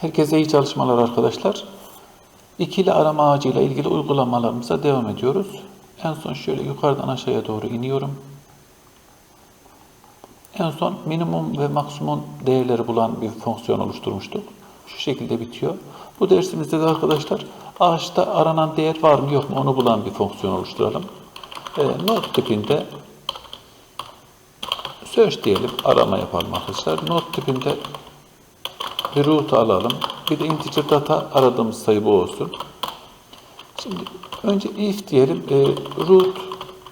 Herkese iyi çalışmalar arkadaşlar. İkili arama ağacıyla ilgili uygulamalarımıza devam ediyoruz. En son şöyle yukarıdan aşağıya doğru iniyorum. En son minimum ve maksimum değerleri bulan bir fonksiyon oluşturmuştuk. Şu şekilde bitiyor. Bu dersimizde de arkadaşlar ağaçta aranan değer var mı yok mu onu bulan bir fonksiyon oluşturalım. E, not tipinde search diyelim arama yapalım arkadaşlar. Not tipinde bir root alalım. Bir de integer data aradığımız sayı bu olsun. Şimdi önce if diyelim. E, root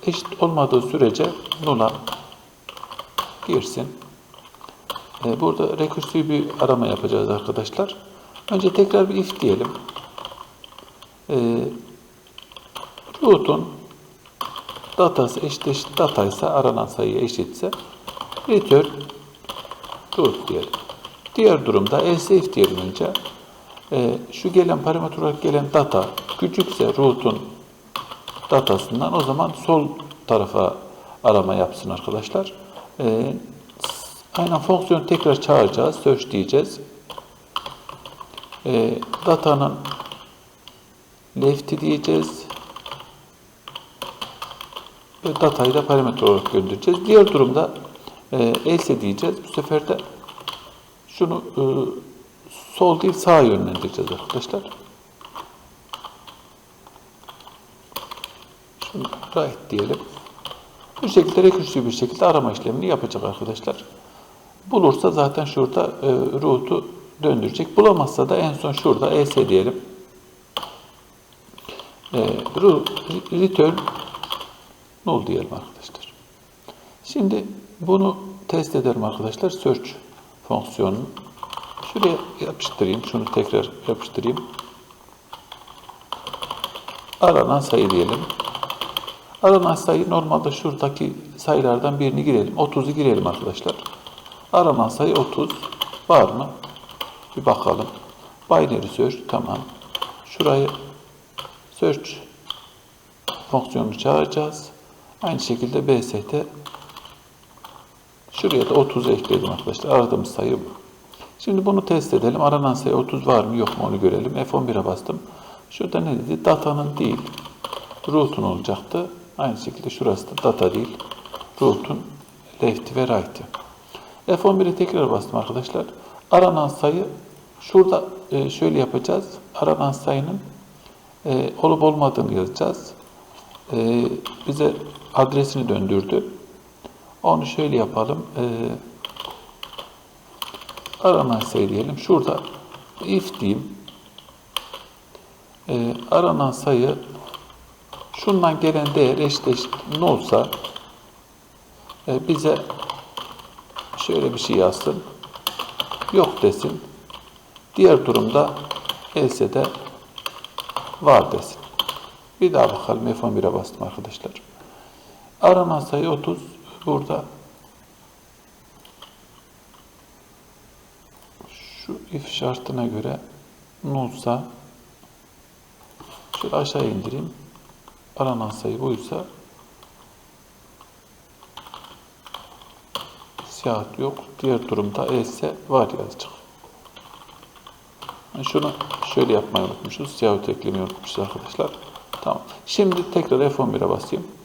eşit olmadığı sürece null'a girsin. E, burada rekursif bir arama yapacağız arkadaşlar. Önce tekrar bir if diyelim. E, root'un datası eşit eşit dataysa aranan sayıya eşitse return root diyelim. Diğer durumda else önce. E, şu gelen parametre olarak gelen data küçükse root'un datasından o zaman sol tarafa arama yapsın arkadaşlar. E, aynen fonksiyonu tekrar çağıracağız. Search diyeceğiz. E, datanın left'i diyeceğiz. Ve datayı da parametre olarak göndereceğiz. Diğer durumda e, else diyeceğiz. Bu sefer de şunu e, sol değil sağa yönlendireceğiz arkadaşlar. Şunu right diyelim. Bu şekilde rekursif bir şekilde arama işlemini yapacak arkadaşlar. Bulursa zaten şurada e, root'u döndürecek. Bulamazsa da en son şurada es diyelim. E, return null diyelim arkadaşlar. Şimdi bunu test edelim arkadaşlar. Search fonksiyonunu. Şuraya yapıştırayım. Şunu tekrar yapıştırayım. Aranan sayı diyelim. Aranan sayı normalde şuradaki sayılardan birini girelim. 30'u girelim arkadaşlar. Aranan sayı 30. Var mı? Bir bakalım. Binary search tamam. Şurayı search fonksiyonunu çağıracağız. Aynı şekilde BST Şuraya da 30 ekledim arkadaşlar. Aradığımız sayı bu. Şimdi bunu test edelim. Aranan sayı 30 var mı yok mu onu görelim. F11'e bastım. Şurada ne dedi? Datanın değil. Root'un olacaktı. Aynı şekilde şurası da data değil. Root'un left'i ve right'i. F11'e tekrar bastım arkadaşlar. Aranan sayı şurada e, şöyle yapacağız. Aranan sayının e, olup olmadığını yazacağız. E, bize adresini döndürdü. Onu şöyle yapalım. Ee, aranan sayı diyelim. Şurada if diyeyim. Ee, aranan sayı şundan gelen değer eşit ne olsa e, bize şöyle bir şey yazsın. Yok desin. Diğer durumda else de var desin. Bir daha bakalım. F11'e bastım arkadaşlar. Aranan sayı 30 burada şu if şartına göre nullsa şöyle aşağı indireyim. Aranan sayı buysa siyah yok. Diğer durumda else var yazacak. Yani şunu şöyle yapmayı unutmuşuz. Siyah eklemeyi unutmuşuz arkadaşlar. Tamam. Şimdi tekrar F11'e basayım.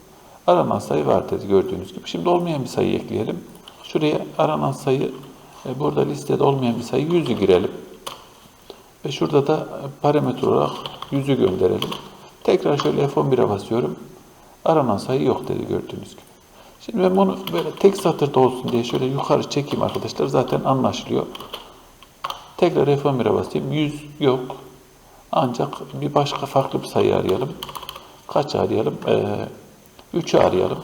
Aranan sayı var dedi gördüğünüz gibi. Şimdi olmayan bir sayı ekleyelim. Şuraya aranan sayı, e, burada listede olmayan bir sayı 100'ü girelim. Ve şurada da parametre olarak 100'ü gönderelim. Tekrar şöyle F11'e basıyorum. Aranan sayı yok dedi gördüğünüz gibi. Şimdi ben bunu böyle tek satırda olsun diye şöyle yukarı çekeyim arkadaşlar. Zaten anlaşılıyor. Tekrar F11'e basayım. 100 yok. Ancak bir başka farklı bir sayı arayalım. Kaç arayalım? Ee, 3'ü arayalım.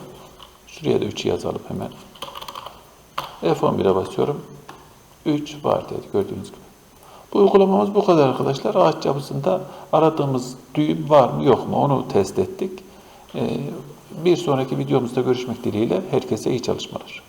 Şuraya da 3'ü yazalım hemen. F11'e basıyorum. 3 var dedi gördüğünüz gibi. Bu uygulamamız bu kadar arkadaşlar. Ağaç yapısında aradığımız düğüm var mı yok mu onu test ettik. Ee, bir sonraki videomuzda görüşmek dileğiyle herkese iyi çalışmalar.